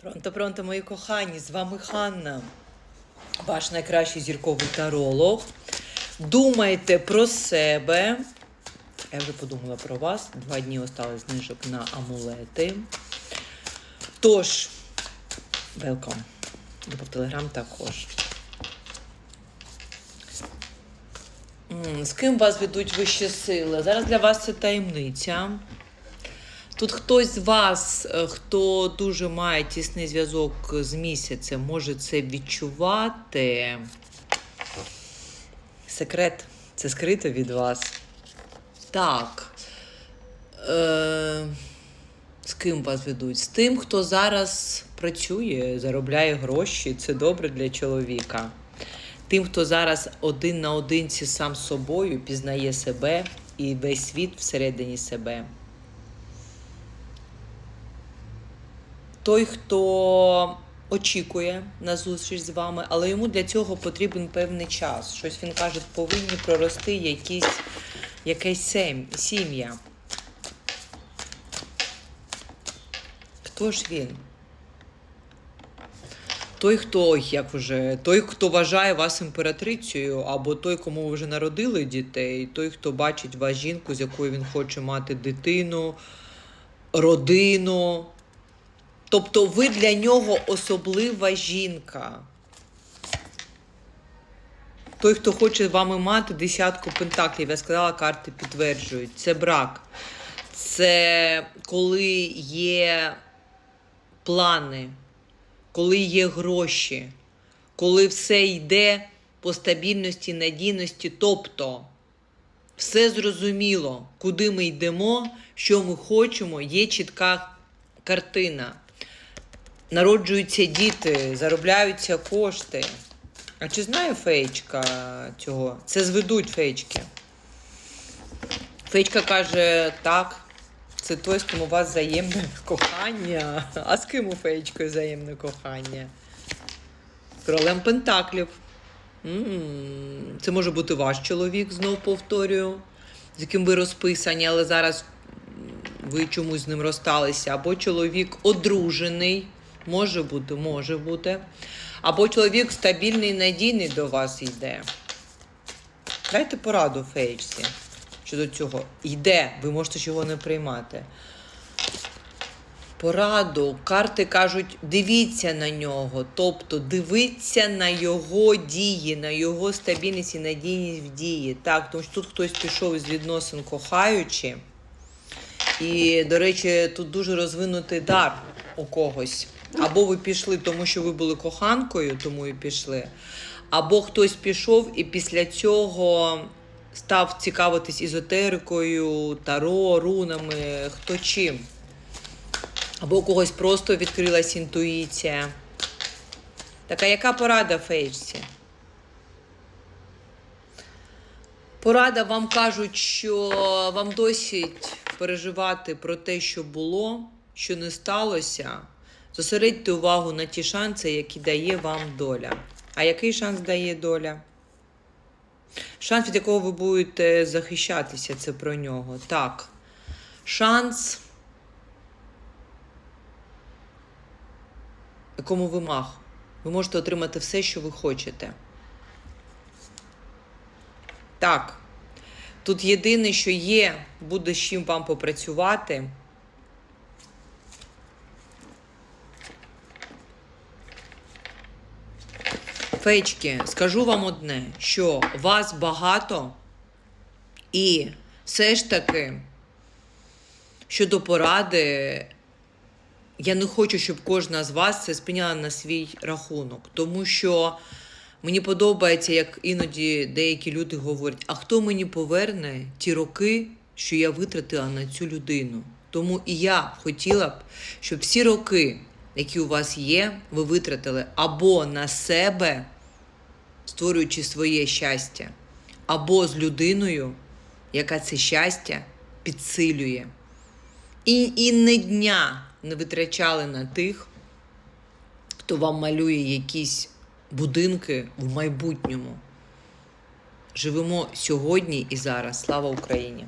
Пронто, пронто, мої кохані, з вами Ханна, ваш найкращий зірковий таролог. Думайте про себе. Я вже подумала про вас. Два дні осталось знижок на амулети. Тож, welcome. В Телеграм також. З ким вас ведуть вищі сили? Зараз для вас це таємниця. Тут хтось з вас, е, хто дуже має тісний зв'язок з місяцем, може це відчувати. Секрет це скрито від вас. Так. Е, з ким вас ведуть? З тим, хто зараз працює, заробляє гроші. Це добре для чоловіка. Тим, хто зараз один на одинці сам собою, пізнає себе і весь світ всередині себе. Той, хто очікує на зустріч з вами, але йому для цього потрібен певний час. Щось він каже, повинні прорости якісь, якесь сім'я. Хто ж він? Той, хто як вже, той, хто вважає вас імператрицею, або той, кому ви вже народили дітей, той, хто бачить вас жінку, з якою він хоче мати дитину, родину. Тобто ви для нього особлива жінка. Той, хто хоче вами мати десятку пентаклів, я сказала, карти підтверджують. Це брак. Це коли є плани, коли є гроші, коли все йде по стабільності, надійності. Тобто все зрозуміло, куди ми йдемо, що ми хочемо, є чітка картина. Народжуються діти, заробляються кошти. А чи знає феєчка цього? Це зведуть феєчки. Феєчка каже, так, це той, з ким у вас взаємне кохання. А з ким у феєчкою взаємне кохання? Королем Пентаклів. М, Це може бути ваш чоловік, знов повторюю, з яким ви розписані, але зараз ви чомусь з ним розсталися, або чоловік одружений, може бути, може бути, або чоловік стабільний, і надійний до вас йде. Дайте пораду феєчці щодо цього. Йде, ви можете чого не приймати. Пораду, карти кажуть, дивіться на нього, тобто дивіться на його дії, на його стабільність і надійність в дії. Так, тому що тут хтось пішов із відносин кохаючи. І, до речі, тут дуже розвинутий дар у когось. Або ви пішли, тому що ви були коханкою, тому і пішли. Або хтось пішов і після цього став цікавитись езотерикою, таро, рунами, хто чим. Або у когось просто відкрилась інтуїція. Так, а яка порада фейчці? Порада вам кажуть, що вам досить переживати про те, що було, що не сталося. Зосередьте увагу на ті шанси, які дає вам доля. А який шанс дає доля? Шанс, від якого ви будете захищатися, це про нього. Так. Шанс, якому ви мах. Ви можете отримати все, що ви хочете. Так. Тут єдине, що є, буде з чим вам попрацювати. Фечки, скажу вам одне, що вас багато, і все ж таки, щодо поради, я не хочу, щоб кожна з вас це сприйняла на свій рахунок, тому що мені подобається, як іноді деякі люди говорять: а хто мені поверне ті роки, що я витратила на цю людину? Тому і я хотіла б, щоб всі роки, які у вас є, ви витратили або на себе, створюючи своє щастя, або з людиною, яка це щастя підсилює. І, і не дня не витрачали на тих, хто вам малює якісь будинки в майбутньому. Живемо сьогодні і зараз. Слава Україні!